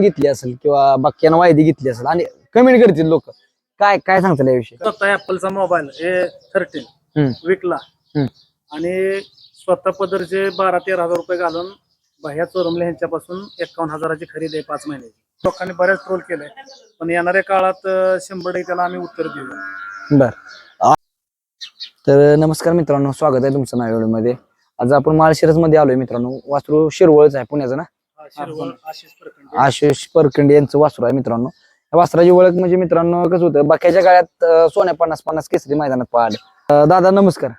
घेतली असेल किंवा बाक्यानं वायदी घेतली असेल आणि कमेंट करतील लोक. काय काय सांगतील याविषयी? स्वतः ऍपलचा मोबाईल ए थर्टीन. विकला. आणि स्वतः पदरचे बारा तेरा हजार रुपये घालून भैया चोरमले यांच्यापासून एकावन्न हजाराची खरेदी आहे पाच महिन्याची. लोकांनी बऱ्याच ट्रोल केलंय पण येणाऱ्या काळात शंभर टक्के त्याला आम्ही उत्तर देऊ. बर. तर नमस्कार मित्रांनो स्वागत आहे तुमचं नावमध्ये आज आपण माळशिरसमध्ये आलोय मित्रांनो. वासरू शिरवळच आहे पुण्याचं ना? शिरवळ आशिष प्रखंड आशिष परखंडे यांचं वासरू आहे मित्रांनो या वासराची ओळख म्हणजे मित्रांनो कसं होतं बाक्याच्या काळात अं, सोन्या पन्नास पन्नास केसरी मैदानात पळाले अं, दादा नमस्कार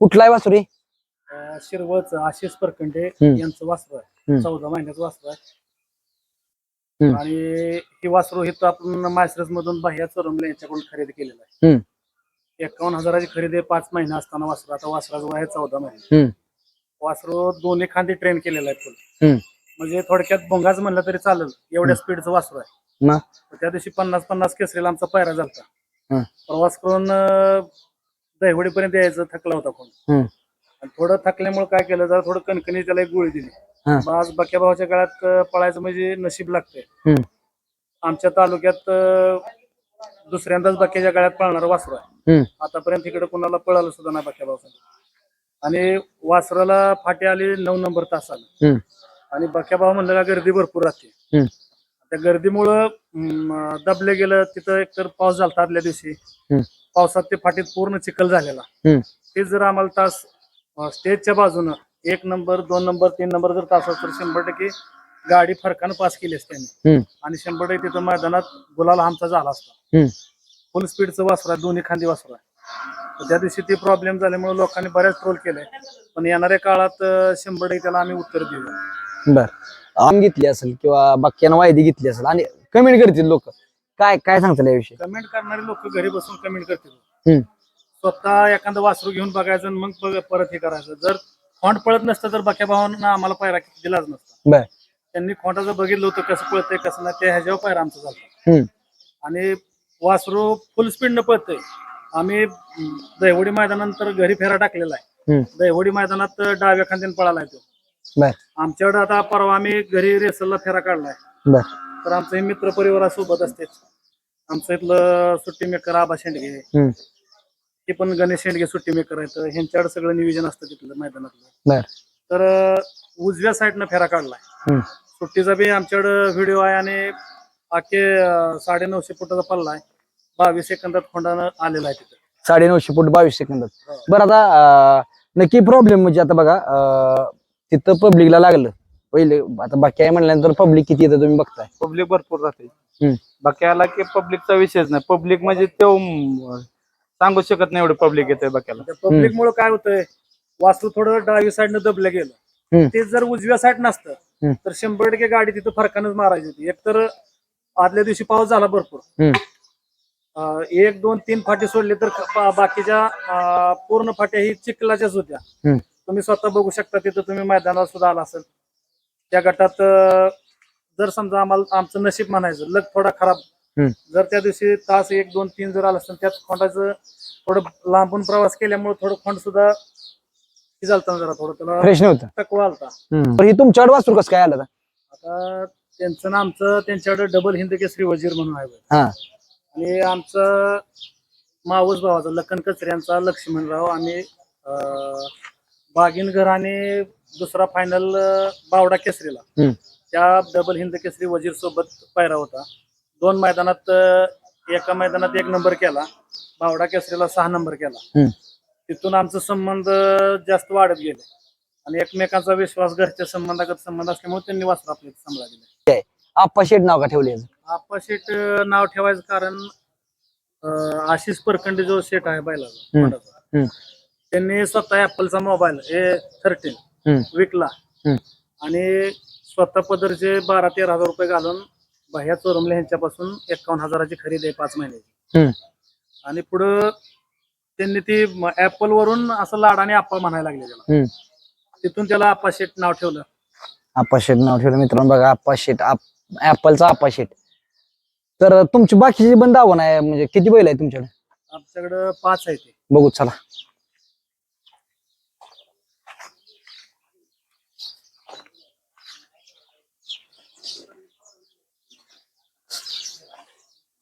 कुठला आहे वासरू? अं, शिरवळचं आशिष परखंडे हम्म. यांचं वासरू आहे. चौदा महिन्याचं वासरू आहे हम्म. आणि ही वासरू हे तर आपण मायसरस मधून भैया चोरमले यांच्याकडून खरेदी केलेलं आहे. एकावन्न हजाराची खरेदी पाच महिने असताना वासरू आता वासराचं वय आहे चौदा महिने. वासरू दोन्ही खांदी ट्रेन केलेलं आहे फुल. म्हणजे थोडक्यात भोंगाच म्हणलं तरी चालेल. एवढ्या स्पीडचं वासरू आहे. ना? त्या दिवशी पन्नास पन्नास केसरीला आमचा पायरा हम्म. प्रवास करून दहिवडीपर्यंत यायचं थकला होता कोण? थोडं थकल्यामुळे काय केलं जरा थोडं कणकणी त्याला एक गोळी दिली. आज बक्या भावाच्या काळात पळायचं म्हणजे नशीब लागते. आमच्या तालुक्यात दुसऱ्यांदाच बक्याच्या काळात पळणार वासरू आहे. आतापर्यंत इकडे कोणाला पळालं सुद्धा नाही बक्या भावासाठी आणि वासराला फाटी आली नऊ नंबर तास आला हम्म. आणि बक्या भाव म्हणलं का गर्दी भरपूर राहते. त्या गर्दीमुळं दबले गेलं तिथं एकतर पाऊस झाला आदल्या दिवशी. पावसात ते फाटीत पूर्ण चिखल झालेला. ते जर आम्हाला तास स्टेजच्या बाजूनं एक नंबर दोन नंबर तीन नंबर जर तास तर शंभर टक्के गाडी फरकानं पास केली असते त्यांनी. आणि शंभर टक्के तिथं मैदानात गुलाला आमचा झाला असता. फुल स्पीडचं वासरू दोन्ही खांदी वासरू त्या दिवशी ते प्रॉब्लेम झाल्यामुळे लोकांनी बऱ्याच ट्रोल केलंय पण येणाऱ्या काळात शंभर टक्के त्याला आम्ही उत्तर देऊ. बर. आम घेतली असेल किंवा बाक्यानं वायदी घेतली असेल आणि कमेंट करतील लोक. काय काय सांगतील याविषयी? कमेंट करणारे लोक घरी बसून कमेंट करतील. स्वतः एखादं वासरू घेऊन बघायचं आणि मग परत हे करायचं. जर खोंड पळत नसतं तर बाक्या भावांना आम्हाला पायरा दिलाच नसता. बर. त्यांनी खोंडाचं बघितलं होतं कसं पळतंय कसं नाही ते ह्याच्यावर पायरा आमचा झाला. आणि वासरू फुल स्पीडनं पळतंय. आम्ही दहिवडी मैदानानंतर घरी फेरा टाकलेला आहे. दहिवडी मैदानात डाव्या खांद्याने पळाला तो. आमच्याकडे आता परवा आम्ही घरी रेसलला फेरा काढलाय. तर आमचे मित्र परिवारासोबत असते आमचं इथलं सुट्टी मेकर आबा शेंडगे. ते पण गणेश शेंडगे सुट्टी मेकर आहेत. ह्यांच्याकडे सगळं नियोजन असतं तिथलं मैदानातलं. तर उजव्या साईडनं फेरा काढलाय. सुट्टीचा बी आमच्याकडं व्हिडिओ आहे आणि आखे साडे नऊशे फुटाचा पल्ला आहे. बावीस सेकंदात खोंडानं आलेला आहे तिथं. साडे नऊशे फूट बावीस सेकंदात बरं आता अं, नक्की प्रॉब्लेम म्हणजे आता बघा अं, तिथं पब्लिकला लागलं. पहिले आता बाकी आहे म्हणल्यानंतर पब्लिक किती येतं तुम्ही बघताय. पब्लिक भरपूर राहते हम्म. बाकी आला की पब्लिकचा विषयच नाही. पब्लिक म्हणजे तो म, सांगू शकत नाही एवढं पब्लिक येतंय बाक्याला पब्लिक मुळे काय होतंय वास्तू थोडं डावी साईडनं दबलं हम्म. गेलं ते जर उजव्या साईड नसतं हम्म. तर शंभर टक्के गाडी तिथं फरकानच मारायची होती. एकतर आदल्या दिवशी पाऊस झाला भरपूर. हम्म. एक दोन तीन फाटी सोडले तर बाकीच्या पूर्ण फाट्या ही चिखलाच्याच होत्या. तुम्ही स्वतः बघू शकता तिथं तुम्ही मैदानात सुद्धा आला असेल. त्या गटात जर समजा आम्हाला आमचं नशीब म्हणायचं लग थोडा खराब. जर त्या दिवशी तास एक दोन तीन जर आला असेल त्यात खोंडाचं थोडं लांबून प्रवास केल्यामुळे थोडं खोंड सुद्धा झालतं जरा थोडं त्याला नव्हतं. तकवा आलता हे तुमच्याकडे वासरू कसं काय आलं आता? त्यांचं ना आमचं त्यांच्याकडे डबल हिंद केसरी वजीर म्हणून आहे आणि आमचं मावस भावाचा लखन कचऱ्यांचा लक्ष्मणराव आणि अं, बागिनघर आणि दुसरा फायनल बावडा केसरीला. हम्म. त्या डबल हिंद केसरी वजीर सोबत पायरा होता. दोन मैदानात अं, एका मैदानात एक नंबर केला. बावडा केसरीला सहा नंबर केला. हम्म. तिथून आमचं संबंध जास्त वाढत गेले. आणि एकमेकांचा विश्वास घरच्या संबंधागत संबंध असल्यामुळे त्यांनी वाचलं आपले सांभाळा दिले. आप्पा शेट नाव का ठेवले याचं? आप्पा शेट अं, नाव ठेवायचं कारण अं, आशिष परखंडे जो शेट आहे हम्म. हम्म. त्यांनी स्वतः ऍपलचा मोबाईल ए थर्टीन हम्म. विकला हम्म. आणि स्वतः पदरचे बारा तेरा हजार रुपये घालून भैया चोरमले यांच्यापासून एकावन्न हजाराची खरेदी आहे पाच महिन्याची हम्म. आणि पुढं त्यांनी ती ऍपल वरून असं लाडाने आप्पा म्हणायला लागले त्याला हम्म. तिथून त्याला आप्पा शेट नाव ठेवलं आप्पा शेट नाव ठेवलं मित्रांनो बघा आप्पा शेट ऍपलचा आप्पा शेट तर तुमची बाकीची बंद दावण आहे म्हणजे किती बैल आहे तुमच्याकडे? आमच्याकडे पाच आहे ते. बघू चला.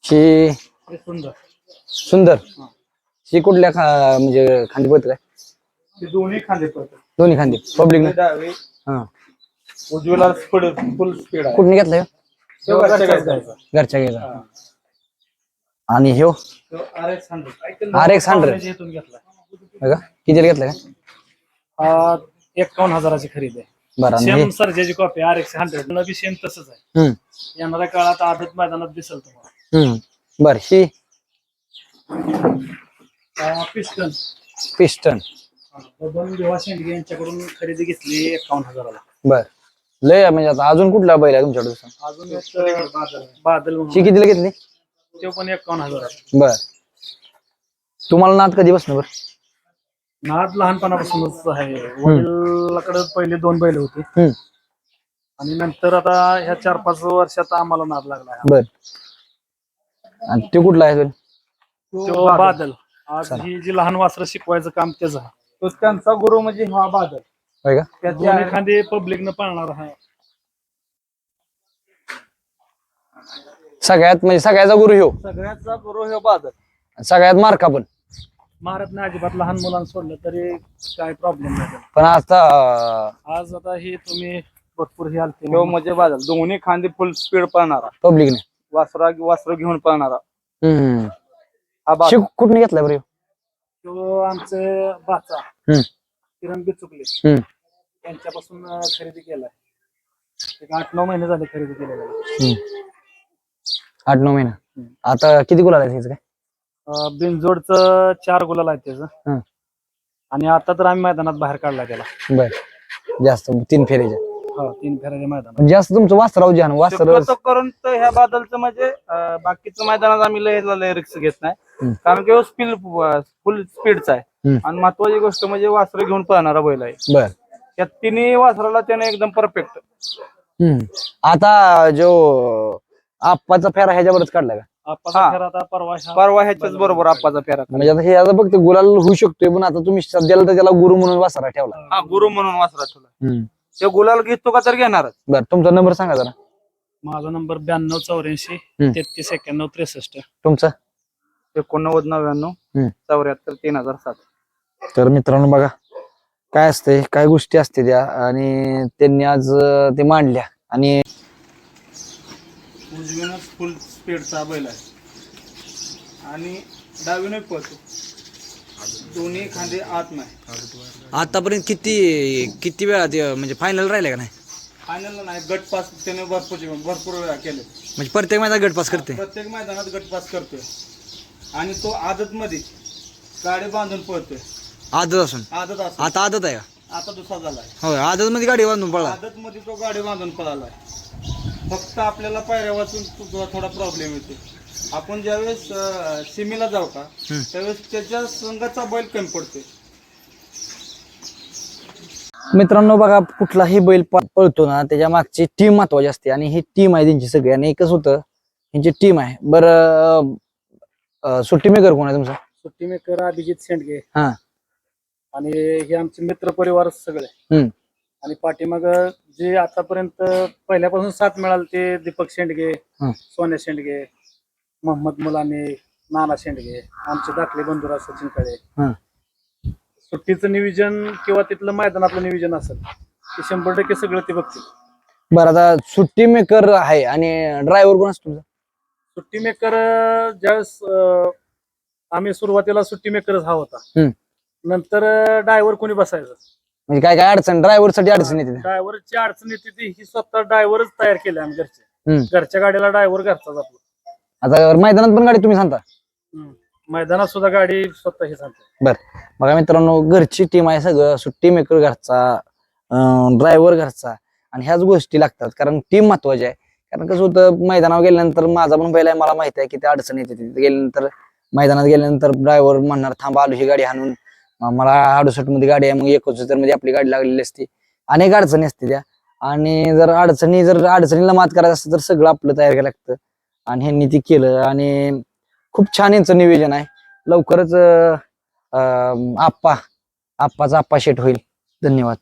सुंदर. सुंदर? ही. कुठल्या खा म्हणजे खांदी पळत दोन्ही खांदे पडतात दोन्ही खांदी पब्लिक डावे उजवीला फुल स्पीड कुठून घेतलाय? घरच्या गाडीचा. आणि ह्यो? RX 100. RX 100. पावण्याच्या इथून बघा कितीला घेतलाय का? एकावन्न हजाराची खरेदी आहे. बरं हे? सर्जाची copy R X hundred B same तसंच आहे. हम्म. येणाऱ्या काळात आदत मैदानात दिसेल तुम्हाला. हम्म. बर ही? पिस्टन. पिस्टन. बबन देवा शेंडगे यांच्याकडून खरेदी घेतली एकावन्न हजाराला. बर. लय आहे म्हणजे आता अजून कुठला बैल आहे तुमच्याकडे? दुसरा? अजून एक बादल बादल म्हणून कितीला घेतली ते पण एकावन्न हजार बर. तुम्हाला नाद कधी बसणं बर? नाद लहानपणापासूनच आहे. वडिलाकडे पहिले दोन बैल होते. हम्म. आणि नंतर आता ह्या चार पाच वर्षात आम्हाला नाद लागला आहे. बर. आणि ते कुठला आहे? तो बादल. आज ही जी लहान वासरं शिकवायचं काम त्याचं. आहे तो त्यांचा गुरु म्हणजे हा बादल. होय का? त्याच्या दोन्ही खांदे पब्लिकनं पाळणार आहे. सगळ्यात म्हणजे सगळ्याचा गुरु ह्यो. सगळ्याचा गुरु हे बादल. आणि सगळ्यात मार्का पण. महाराज नाही अजिबात लहान मुलांना सोडलं तरी काय प्रॉब्लेम नाही त्याला. पण आता आज आता हे तुम्ही भरपूर हे आलते तो म्हणजे बादल. दोन्ही खांदे फुल स्पीड पळणारा. पब्लिकने वासरा वासर घेऊन पळणारा. हम्म. हा शिक कुठने घेतलाय बरं ह्यो? तो आमचे बाचा. हम्म. किरण बिचुकले हम्म. त्यांच्यापासून अं, खरेदी केलाय. एक आठ नऊ महिने झाले खरेदी केलेला हम्म. आठ नऊ महिना. आता किती गुलाल आहे त्याचं काय? अं, बिनजोडचं चार गुलाल आहेत त्याचं. आणि आता तर आम्ही मैदानात बाहेर काढला त्याला. बर. जास्त तीन फेरीच्या हो तीन फेऱ्याच्या मैदानात जास्त तुमचं वासराव जे वासर शक्यतो करून तर ह्या बादलचं म्हणजे अं, बाकीचं मैदानात आम्ही लय लय रिक्स घेत नाही. कारण की स्पीड फुल स्पीडचा आहे. आणि महत्वाची गोष्ट म्हणजे वासरं घेऊन पळणारा बैल आहे. बर. या तिन्ही वासराला त्याने एकदम परफेक्ट हम्म. आता जो आप्पाचा फेरा ह्याच्यावरच काढला का? आप्पाचा हा. फेरा आता परवा ह्या- परवा ह्याच्याच बरोबर आप्पाचा फेरा म्हणजे आता हे आता फक्त गुलाल होऊ शकतोय पण आता तुम्ही सध्याला तर त्याला गुरु म्हणून वासरा ठेवला. हा गुरु म्हणून वासरा ठेवला. ते गुलाल घेतो का तर घेणारच. बर तुमचा नंबर सांगा जरा. माझा नंबर ब्याण्णव चौऱ्याऐंशी. तेहतीस एक्क्याण्णव त्रेसष्ट. तुमचा? एकोणनव्वद नव्याण्णव हम्म. चौऱ्याहत्तर तीन हजार सात. तर मित्रांनो बघा काय असतंय काय गोष्टी असते त्या आणि त्यांनी आज ते मांडल्या. आणि उजवीनच फुल स्पीडचा बैल आहे. आणि डावीने पळतो. दोन्ही खांदे आत नाही. आतापर्यंत किती किती वेळा ते म्हणजे फायनल राहिले का नाही? फायनल नाही गट पास त्याने भरपूर भरपूर वेळा केले. म्हणजे प्रत्येक मैदान गट पास करते प्रत्येक मैदानात गट पास करतोय. आणि तो आदत मध्ये गाडी बांधून पळतोय. आदत असून आदत असं आता आदत आहे का? आता दुसरा होय आदत मध्ये गाडी बांधून पडला आदत मध्ये तो गाडी बांधून पळालाय. फक्त आपल्याला पायऱ्या वाचून थोडा थोडा प्रॉब्लेम येतो आपण ज्यावेळेस अं, सीमेला जाऊ का हम्म. त्यावेळेस त्याच्या संघाचा बैल कमी पडतोय. मित्रांनो बघा कुठलाही बैल प- पळतो ना त्याच्या मागची टीम महत्वाची असते आणि ही टीम आहे त्यांची सगळी. आणि एकच होतं ह्यांची टीम आहे. बरं अं, सुट्टी मेकर कोण आहे तुमचा? सुट्टी मेकर अभिजित शेंडगे. हा. आणि हे आमचे मित्र परिवार सगळे हम्म आणि पाठीमाग जे आतापर्यंत पहिल्यापासून साथ मिळाल ते दीपक शेंडगे. सोन्या शेंडगे मोहम्मद मुलाने नाना शेंडगे आमचे दाखले बंधुराज सचिन कळे. सुट्टीचं नियोजन किंवा तिथलं मैदानातलं नियोजन असेल ते शंभर टक्के सगळं ते बघतील बरं आता सुट्टी मेकर आहे आणि ड्रायव्हर कोण असतो तुमचा सुट्टी मेकर ज्यावेळेस अं, आम्ही सुरुवातीला सुट्टी मेकरच हा होता हम्म. नंतर ड्रायव्हर कोणी बसायचं? म्हणजे काय काय अडचण? ड्रायव्हरसाठी अडचण येते. ड्रायव्हरची अडचण येते ती ही स्वतः ड्रायव्हरच तयार केले आम्ही घरचे. घरच्या गाडीला ड्रायव्हर घरचाच आपला. आता मैदानात पण गाडी तुम्ही सांगता? हम्म. मैदानात सुद्धा गाडी स्वतः हे सांगते. बर. बघा मित्रांनो घरची टीम आहे सगळं सुट्टी मेकर घरचा ड्रायव्हर घरचा आणि ह्याच गोष्टी लागतात. कारण टीम महत्वाची आहे. कारण कसं होतं मैदानावर गेल्यानंतर माझा पण पहिला माला माहिती आहे की ते अडचण येते तिथे गेल्यानंतर मैदानात गेल्यानंतर ड्रायव्हर म्हणणार थांबा आलो ही गाडी हाणून. मला अडुसष्टमध्ये गाडी आहे मग एकोणसत्तरमध्ये म्हणजे आपली गाडी लागलेली असते. अनेक अडचणी असते त्या. आणि जर अडचणी जर अडचणीला मात करायचं असतं तर सगळं आपलं तयार करायला लागतं. आणि ह्यांनी ते केलं आणि खूप छान यांचं नियोजन आहे. लवकरच आप्पा आप्पाचा आप्पा शेट होईल. धन्यवाद.